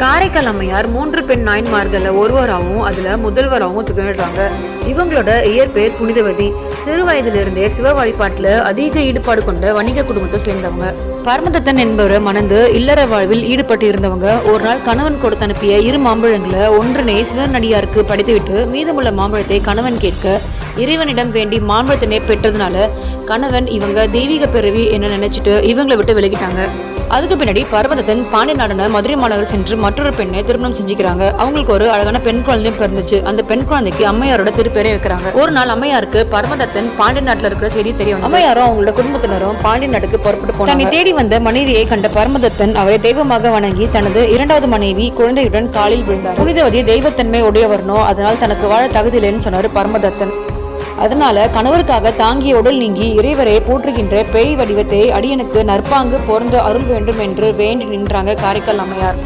காரைக்கால் அம்மையார் மூன்று பெண் நாயன்மார்கள்ல ஒருவராகவும் அதுல முதல்வராகவும் திகழ்றாங்க. இவங்களோட இயற்பெயர் புனிதவதி. சிறு வயதிலிருந்தே சிவ வழிபாட்டில் அதிக ஈடுபாடு கொண்ட வணிக குடும்பத்தை சேர்ந்தவங்க. பரமதத்தன் என்பவரை மணந்து இல்லற வாழ்வில் ஈடுபட்டு இருந்தவங்க ஒரு நாள் கணவன் கொடுத்து அனுப்பிய இரு மாம்பழங்களை ஒன்றினை சிவனடியாருக்கு படைத்துவிட்டு மீதமுள்ள மாம்பழத்தை கணவன் கேட்க இறைவனிடம் வேண்டி மாம்பழத்தினை பெற்றதுனால கணவன் இவங்க தெய்வீக பிறவி என்ன நினைச்சிட்டு இவங்களை விட்டு விலகிட்டாங்க. அதுக்கு பின்னாடி பர்வதத்தன் பாண்டிய நாடான மதுரை மாநகர் சென்று மற்றொரு பெண்ணை திருமணம் செஞ்சுக்கிறாங்க. அவங்களுக்கு ஒரு அழகான பெண் குழந்தையும் பிறந்துச்சு. அந்த பெண் குழந்தைக்கு அம்மையாரோட திருப்பேரை வைக்கிறாங்க. ஒரு நாள் அம்மையாருக்கு பர்வதத்தன் பாண்டிய நாட்டுல இருக்கிற செய்தி தெரியும் அம்மையாரும் அவங்களோட குடும்பத்தினரும் பாண்டிய நாட்டுக்கு புறப்பட்டு போனாங்க. தன்னை தேடி வந்த மனைவியை கண்ட பரமதத்தன் அவரை தெய்வமாக வணங்கி தனது இரண்டாவது மனைவி குழந்தையுடன் காலில் விழுந்தார். புனிதவதி தெய்வத்தன்மை உடையவர்னோ அதனால் தனக்கு வாழ தகுதியில்லைன்னு சொன்னார் பரமதத்தன் அதனால கணவருக்காக தாங்கிய உடல் நீங்கி இறைவரை போற்றுகின்ற பேய் வடிவத்தை அடியனுக்கு நற்பாங்கு பொருந்த அருள் வேண்டும் என்று வேண்டி நின்றாங்க காரைக்கால் அம்மையார்.